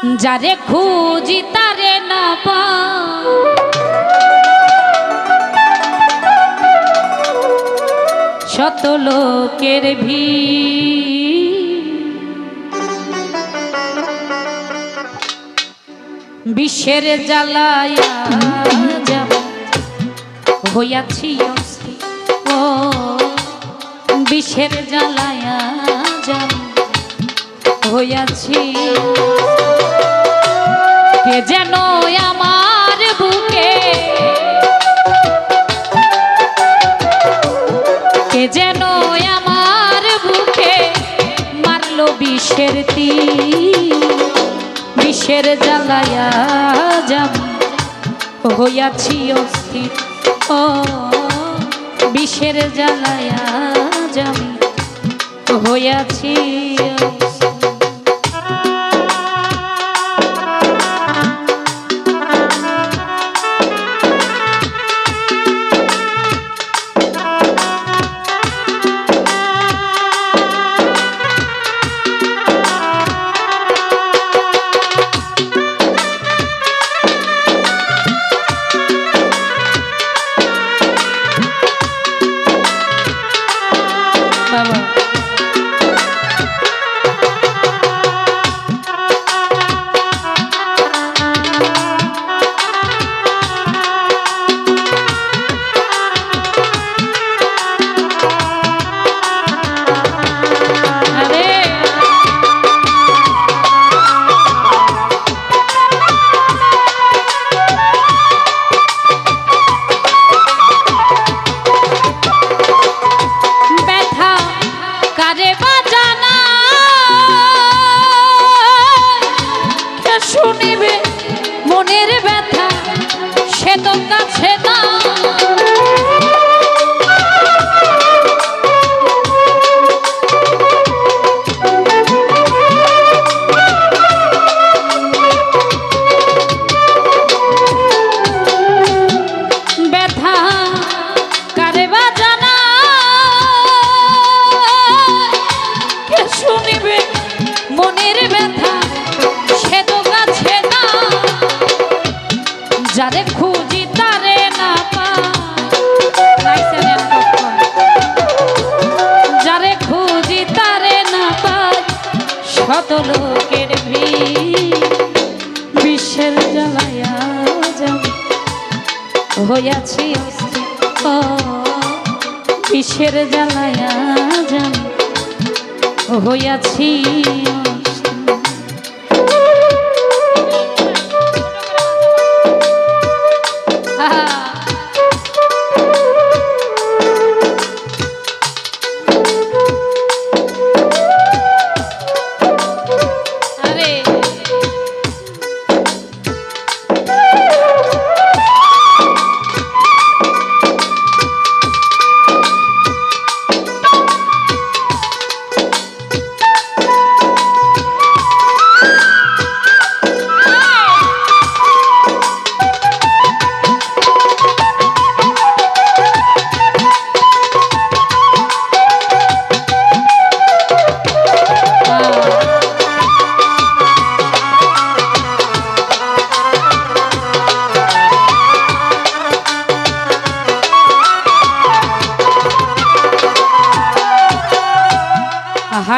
যারে খুঁজি তারে না পা শত লোকের ভিড়। বিশ্বের জ্বালায়া যাব। হইয়াছি। ও বিশ্বের জ্বালায়া হইয়াছি কে যেন আমার বুকে। কে যেন আমার বুকে মারলো জ্বালায়া যাব হইয়াছি অস্থির, ও, বিষের জ্বালায়া যামি হইয়াছি। হইয়াছি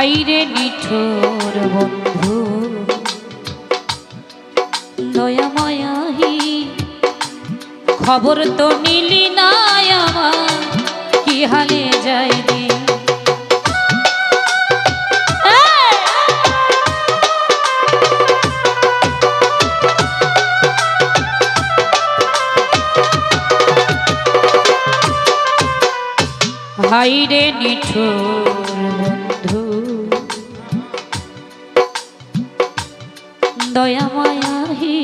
হাইরে নিঠোর বন্ধু। দয়া মায়াহি, খবর তো নিলি না কি হালে যাই রে হাইরে নিঠোর দয়া মায়াহি।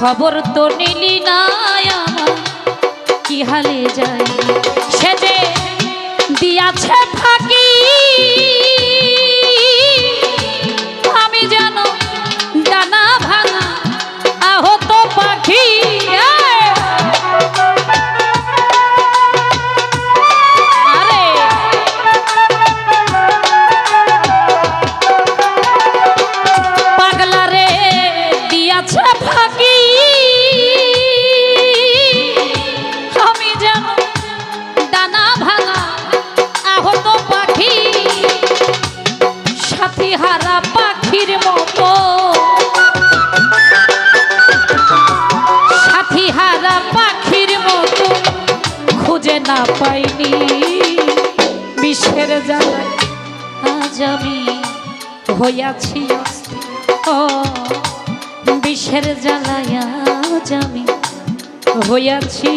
খবর তো নিলি না কি হালে যাই। সে যে দিয়াছে ফাঁকি পাইনি। বিষের জ্বালায় আজ আমি হইয়াছি ও বিষের জ্বালায় আজ আমি হইয়াছি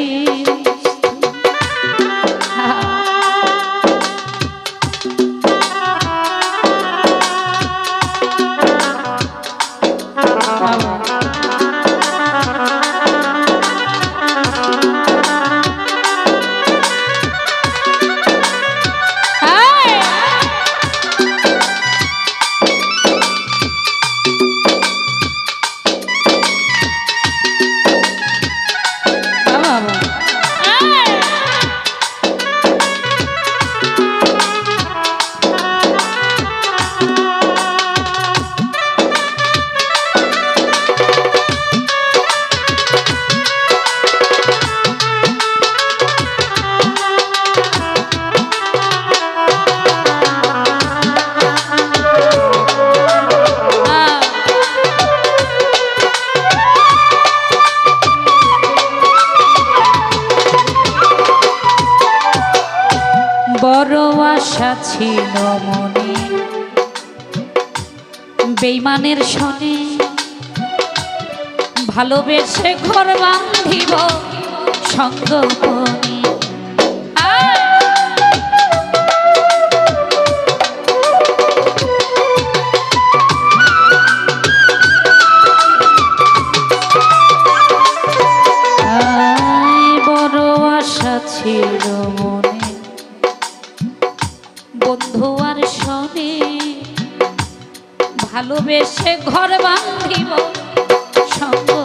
ছিল মনে। বেইমানের শনে ভালোবেসে ঘর বান্ধিব আশা ছিল মনে। বন্ধু আর সনে ভালোবেসে ঘর বান্ধিব সঙ্গপনে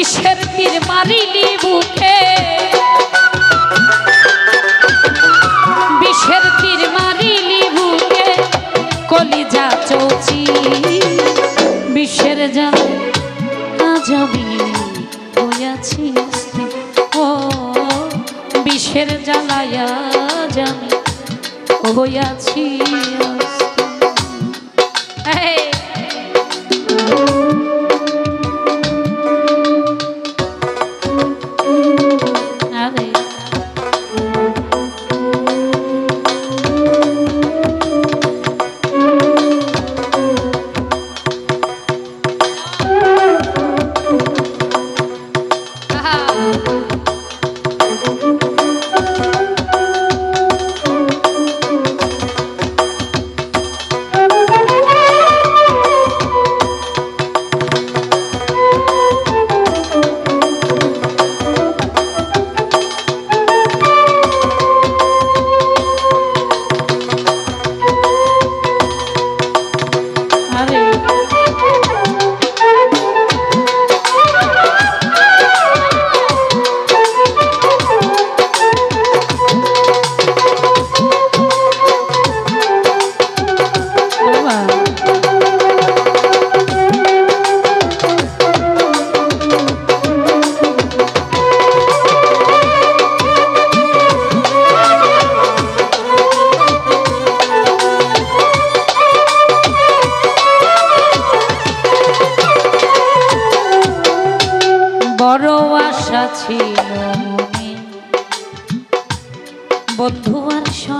বিষের তীর মারিলি বুকে বিষের তীর মারিলি বুকে কলিজা চৌচি, বিষের জাল। আজ হইয়াছি ও, বিষের জ্বালায়া জানি হইয়াছি অস্থির।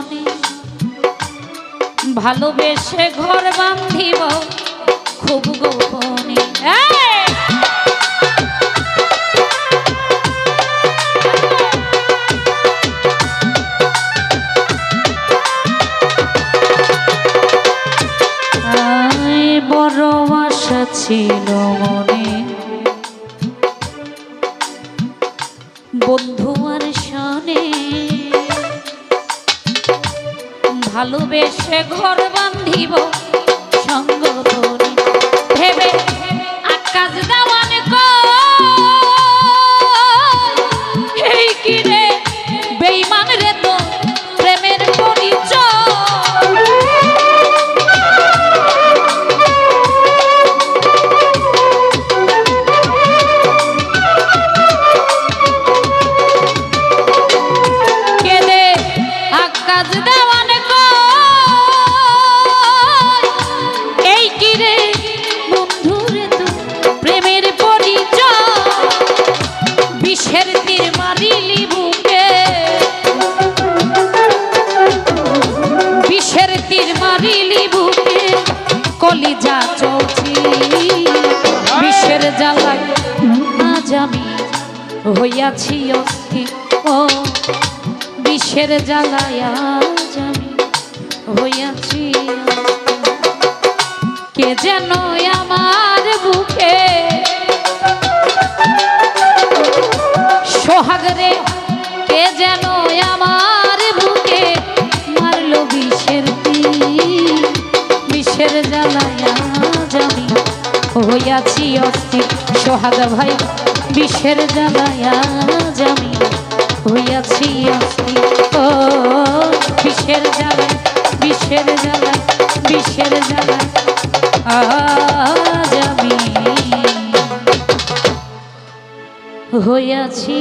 শনে ভালোবেসে ঘর বান্ধিব খুব গোপনে। বড় আশা ছিল মনে। ভালোবেসে ঘর কলিজা চৌচি বিষের জ্বালায় আজ আমি হইয়াছি অস্থির। ও, বিষের জ্বালায় আজ আমি হইয়াছি কে যেন আমার বুকে সোহাগরে কে যেন হইয়াছি অস্থির, সোহাগ ভাই বিশ্বের জ্বালায়া জামি হইয়াছি অস্থির। ও বিশ্বের জ্বালায় বিশ্বের জ্বালায় বিশ্বের জ্বালায় আমি হইয়াছি